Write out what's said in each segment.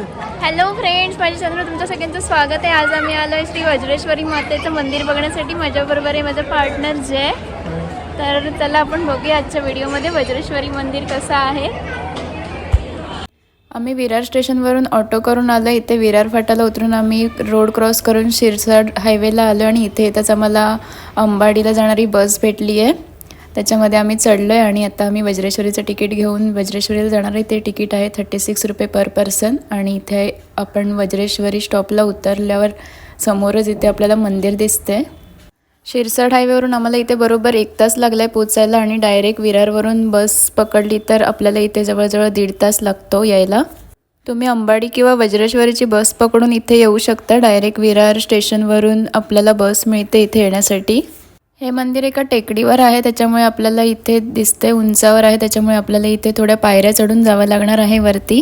Hello friends माझ्या चंद्र तुमच्या सगळ्यांचं स्वागत आहे. आज आम्ही आलो आहे श्री वज्रेश्वरी मातेचं मंदिर बघण्यासाठी. माझ्याबरोबर आहे माझा पार्टनर जय. तर चला आपण बघूया आजच्या व्हिडिओमध्ये वज्रेश्वरी मंदिर कसं आहे. आम्ही विरार स्टेशनवरून ऑटो करून आलो इथे विरार फाटाला उतरून आम्ही रोड क्रॉस करून शिरसाट हायवेला आलो आणि इथे येताच आम्हाला अंबाडीला जाणारी बस भेटली आहे त्याच्यामध्ये आम्ही चढलो आहे आणि आता आम्ही वज्रेश्वरीचं तिकीट घेऊन वज्रेश्वरीला जाणार आहे. ते तिकीट आहे थर्टी सिक्स रुपये पर पर्सन आणि इथे आपण वज्रेश्वरी स्टॉपला उतरल्यावर समोरच इथे आपल्याला मंदिर दिसते. शिरसाट हायवेवरून आम्हाला इथे बरोबर एक तास लागला आहे पोचायला आणि डायरेक्ट विरारवरून बस पकडली तर आपल्याला इथे जवळजवळ दीड तास लागतो यायला. तुम्ही अंबाडी किंवा वज्रेश्वरीची बस पकडून इथे येऊ शकता. डायरेक्ट विरार स्टेशनवरून आपल्याला बस मिळते इथे येण्यासाठी. हे मंदिर एका टेकडीवर आहे त्याच्यामुळे आपल्याला इथे दिसते उंचावर आहे त्याच्यामुळे आपल्याला इथे थोड्या पायऱ्या चढून जावं लागणार आहे वरती.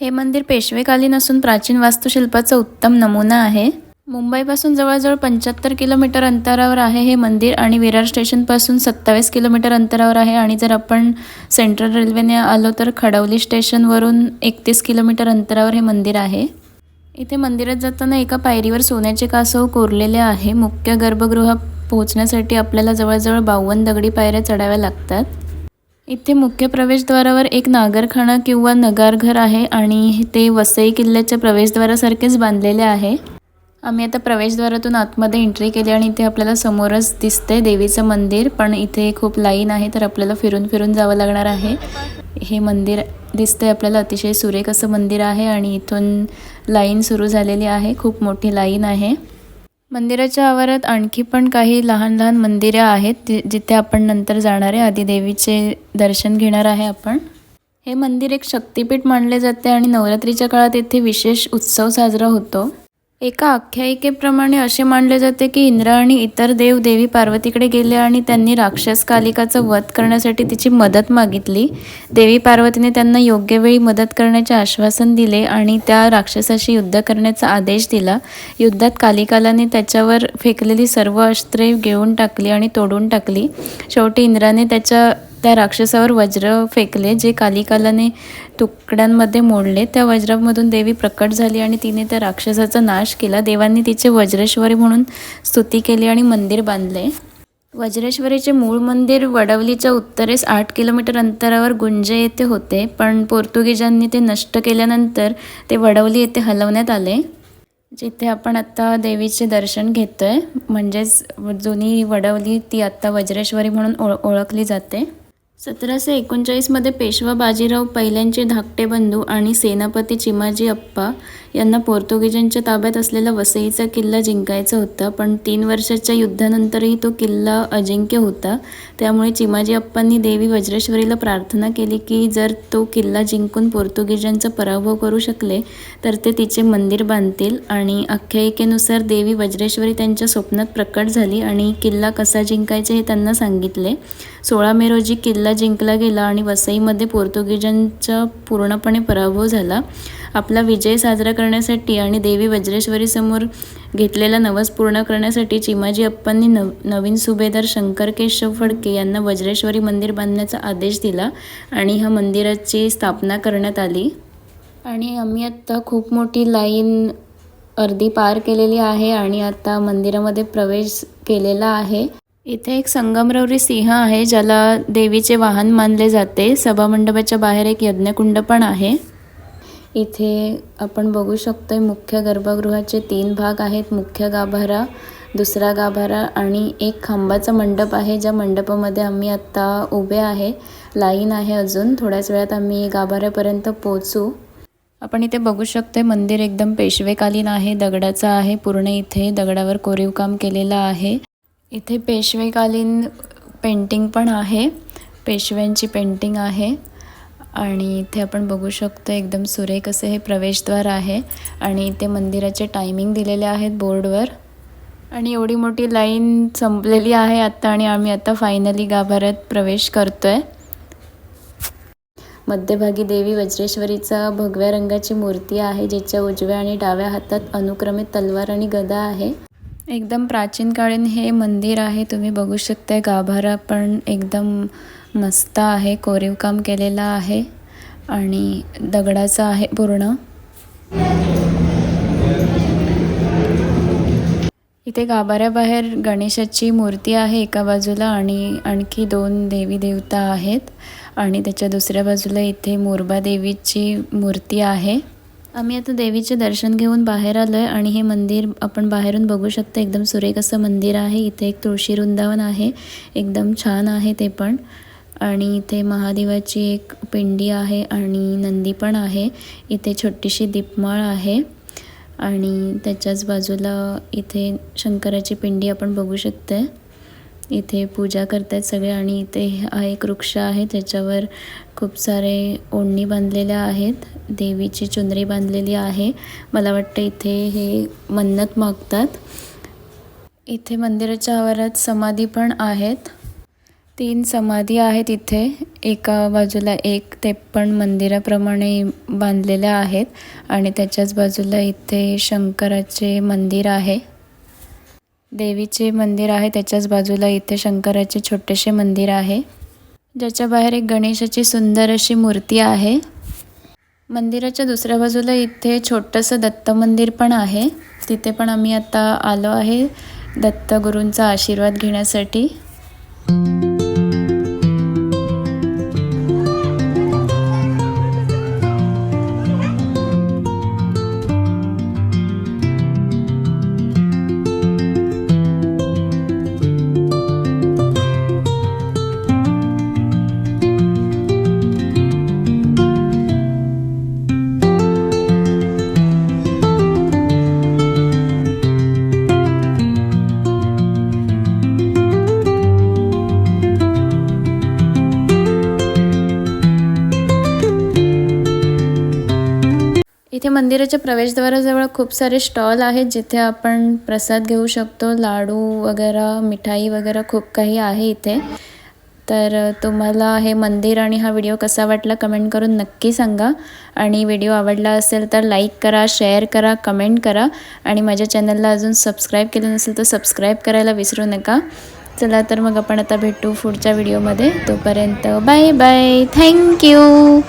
हे मंदिर पेशवेकालीन असून प्राचीन वास्तुशिल्पाचा उत्तम नमुना आहे. मुंबईपासून जवळजवळ पंच्याहत्तर किलोमीटर अंतरावर आहे हे मंदिर आणि विरार स्टेशनपासून सत्तावीस किलोमीटर अंतरावर आहे आणि जर आपण सेंट्रल रेल्वेने आलो तर खडवली स्टेशनवरून एकतीस किलोमीटर अंतरावर हे मंदिर आहे. इथे मंदिरात जाताना एका पायरीवर सोन्याचे कासव कोरलेले आहे. मुख्य गर्भगृह पोहोचण्यासाठी आपल्याला जवळजवळ बावन्न दगडी पायऱ्या चढाव्या लागतात. इथे मुख्य प्रवेशद्वारावर एक नागरखाना किंवा नगारघर आहे आणि ते वसई किल्ल्याच्या प्रवेशद्वारासारखेच बांधलेले आहे. आम्ही आता प्रवेशद्वारातून आतमध्ये एंट्री केली आणि इथे आपल्याला समोरच दिसतंय देवीचं मंदिर पण इथे खूप लाईन आहे तर आपल्याला फिरून फिरून जावं लागणार आहे. हे मंदिर दिसतंय आपल्याला अतिशय सुरेख असं मंदिर आहे आणि इथून लाईन सुरू झालेली आहे. खूप मोठी लाईन आहे. मंदिराच्या आवारात आणखी पण काही लहान लहान मंदिरं आहेत जिथे आपण नंतर जाणार आहे आधी देवीचे दर्शन घेणार आहे आपण. हे मंदिर एक शक्तिपीठ मानले जाते आणि नवरात्रीच्या काळात येथे विशेष उत्सव साजरा होतो. एका आख्यायिकेप्रमाणे असे मानले जाते की इंद्र आणि इतर देव देवी पार्वतीकडे गेले आणि त्यांनी राक्षस कालिकाचा वध करण्यासाठी तिची मदत मागितली. देवी पार्वतीने त्यांना योग्य वेळी मदत करण्याचे आश्वासन दिले आणि त्या राक्षसाशी युद्ध करण्याचा आदेश दिला. युद्धात कालिकालाने त्याच्यावर फेकलेली सर्व अस्त्रे घेऊन टाकली आणि तोडून टाकली. शेवटी इंद्राने त्याच्या त्या राक्षसावर वज्र फेकले जे कालिकालाने तुकड्यांमध्ये मोडले त्या वज्रामधून देवी प्रकट झाली आणि तिने त्या राक्षसाचा नाश केला. देवांनी तिचे वज्रेश्वरी म्हणून स्तुती केली आणि मंदिर बांधले. वज्रेश्वरीचे मूळ मंदिर वडवलीच्या उत्तरेस आठ किलोमीटर अंतरावर गुंजे येथे होते पण पोर्तुगीजांनी ते नष्ट केल्यानंतर ते वडवली येथे हलवण्यात आले. जिथे आपण आत्ता देवीचे दर्शन घेतोय म्हणजेच जुनी वडवली ती आत्ता वज्रेश्वरी म्हणून ओळ ओळखली जाते. सतराशे एकोणचाळीसमध्ये पेशवा बाजीराव पहिल्यांचे धाकटे बंधू आणि सेनापती चिमाजी अप्पा यांना पोर्तुगीजांच्या ताब्यात असलेला वसईचा किल्ला जिंकायचा होता पण तीन वर्षाच्या युद्धानंतरही तो किल्ला अजिंक्य होता. त्यामुळे चिमाजी अप्पांनी देवी वज्रेश्वरीला प्रार्थना केली की जर तो किल्ला जिंकून पोर्तुगीजांचा पराभव करू शकले तर ते तिचे मंदिर बांधतील आणि आख्यायिकेनुसार देवी वज्रेश्वरी त्यांच्या स्वप्नात प्रकट झाली आणि किल्ला कसा जिंकायचे हे त्यांना सांगितले. सोळा मे रोजी किल्ला जिंकला गेला आणि वसईमध्ये पोर्तुगीजांचा पूर्णपणे पराभव झाला. आपला विजय साजरा करण्यासाठी आणि देवी वज्रेश्वरीसमोर घेतलेला नवस पूर्ण करण्यासाठी चिमाजी अप्पांनी नव नवीन सुभेदार शंकर केशव फडके यांना वज्रेश्वरी मंदिर बांधण्याचा आदेश दिला आणि ह्या मंदिराची स्थापना करण्यात आली. आणि आम्ही आत्ता खूप मोठी लाईन अर्धी पार केलेली आहे आणि आता मंदिरामध्ये प्रवेश केलेला आहे. इथे एक संगमरवरी सिंह आहे ज्याला देवीचे वाहन मानले जाते. सभामंडपाच्या बाहेर एक यज्ञकुंड पण आहे. इथे आपण बघू शकतोय मुख्य गर्भगृहाचे तीन भाग आहेत. मुख्य गाभारा दुसरा गाभारा आणि एक खांबाचा मंडप आहे. ज्या मंडपामध्ये आम्ही आत्ता उभे आहे लाईन आहे अजून. थोड्याच वेळात आम्ही गाभाऱ्यापर्यंत पोचू आपण इथे बघू शकतोय मंदिर एकदम पेशवेकालीन आहे दगडाचं आहे. पूर्ण इथे दगडावर कोरीव काम केलेलं आहे. इथे पेशवेकालीन पेंटिंग पण आहे. पेशव्यांची पेंटिंग आहे. आणि इथे आपण बघू शकतो एकदम सुरेख असे हे प्रवेशद्वार आहे आणि इथे मंदिराचे टायमिंग दिलेले आहेत बोर्डवर आणि एवढी मोठी लाईन संपलेली आहे आत्ता आणि आम्ही आता फायनली गाभाऱ्यात प्रवेश करतो आहे मध्यभागी देवी वज्रेश्वरीचा भगव्या रंगाची मूर्ती आहे ज्याच्या उजव्या आणि डाव्या हातात अनुक्रमे तलवार आणि गदा आहे. एकदम प्राचीन काळीन हे मंदिर आहे तुम्ही बघू शकताय गाभारा पण एकदम मस्त आहे कोरीव काम केलेलं आहे आणि दगडाचं आहे पूर्ण. इथे गाभाऱ्याबाहेर गणेशाची मूर्ती आहे एका बाजूला आणि आणखी दोन देवी देवता आहेत आणि त्याच्या दुसऱ्या बाजूला इथे मोरबा देवीची मूर्ती आहे. आम्ही आता देवीचे दर्शन घेऊन बाहेर आलो आहे आणि हे मंदिर आपण बाहेरून बघू शकतो. एकदम सुरेख असं मंदिर आहे. इथे एक तुळशी वृंदावन आहे. एकदम छान आहे ते पण. आणि इथे महादेवाची एक पिंडी आहे आणि नंदी पण आहे. इथे छोटीशी दीपमाळ आहे आणि त्याच्याच बाजूला इथे शंकराची पिंडी आपण बघू शकते इथे पूजा करतायत सगळे आणि इथे हा एक वृक्ष आहे त्याच्यावर खूप सारे ओढणी बांधलेल्या आहेत. देवीची चुनरी बांधलेली आहे. मला वाटतं इथे हे मन्नत मागतात. इथे मंदिराच्या आवारात समाधी पण आहेत. तीन समाधी आहेत इथे. एका बाजूला एक ते पण मंदिराप्रमाणे बांधलेल्या आहेत आणि त्याच्याच बाजूला इथे शंकराचे मंदिर आहे. देवीचे मंदिर आहे त्याच्याच बाजूला इथे शंकराचे छोटेसे मंदिर आहे. ज्याच्या बाहेर एक गणेशाची सुंदर अशी मूर्ती आहे. मंदिराच्या दुसऱ्या बाजूला इथे छोटंसं दत्त मंदिर पण आहे. तिथे पण आम्ही आता आलो आहे दत्तगुरूंचा आशीर्वाद घेण्यासाठी. मंदिराच्या प्रवेशद्वाराजवळ खूप सारे स्टॉल आहेत जिथे आपण प्रसाद घेऊ शकतो लाडू वगैरे मिठाई वगैरे खूप काही आहे इथे. तर तुम्हाला हे मंदिर आणि हा व्हिडिओ कसा वाटला कमेंट करून नक्की सांगा. आणि व्हिडिओ आवडला असेल तर लाईक करा शेअर करा कमेंट करा. आणि माझ्या चॅनलला अजून सबस्क्राईब केलं नसेल तर सबस्क्राईब करायला विसरू नका. चला तर मग आपण आता भेटू पुढच्या व्हिडिओमध्ये. तोपर्यंत बाय बाय. थँक्यू